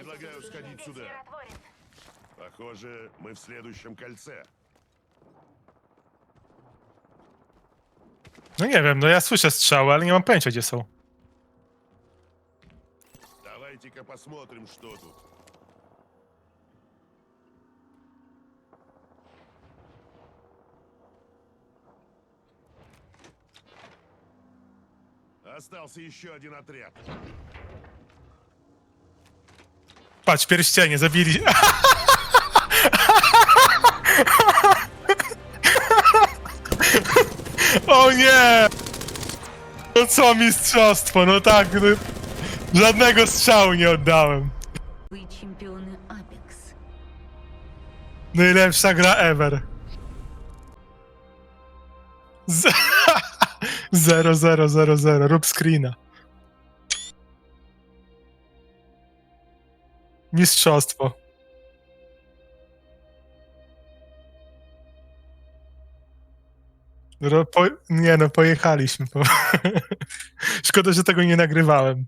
Предлагаю сходить сюда. Похоже, мы в следующем кольце. No nie wiem, no ja słyszę strzały, ale nie mam pojęcia gdzie są. Давайте-ка посмотрим, что тут. Остался еще один отряд. Patrz, pierścienie, zabili. O nie! No co mistrzostwo, no tak, no, żadnego strzału nie oddałem. Najlepsza gra ever. Z zero, zero, zero. 0, rób screena. Mistrzostwo. Ro, po, nie no, pojechaliśmy. Po. Szkoda, że tego nie nagrywałem.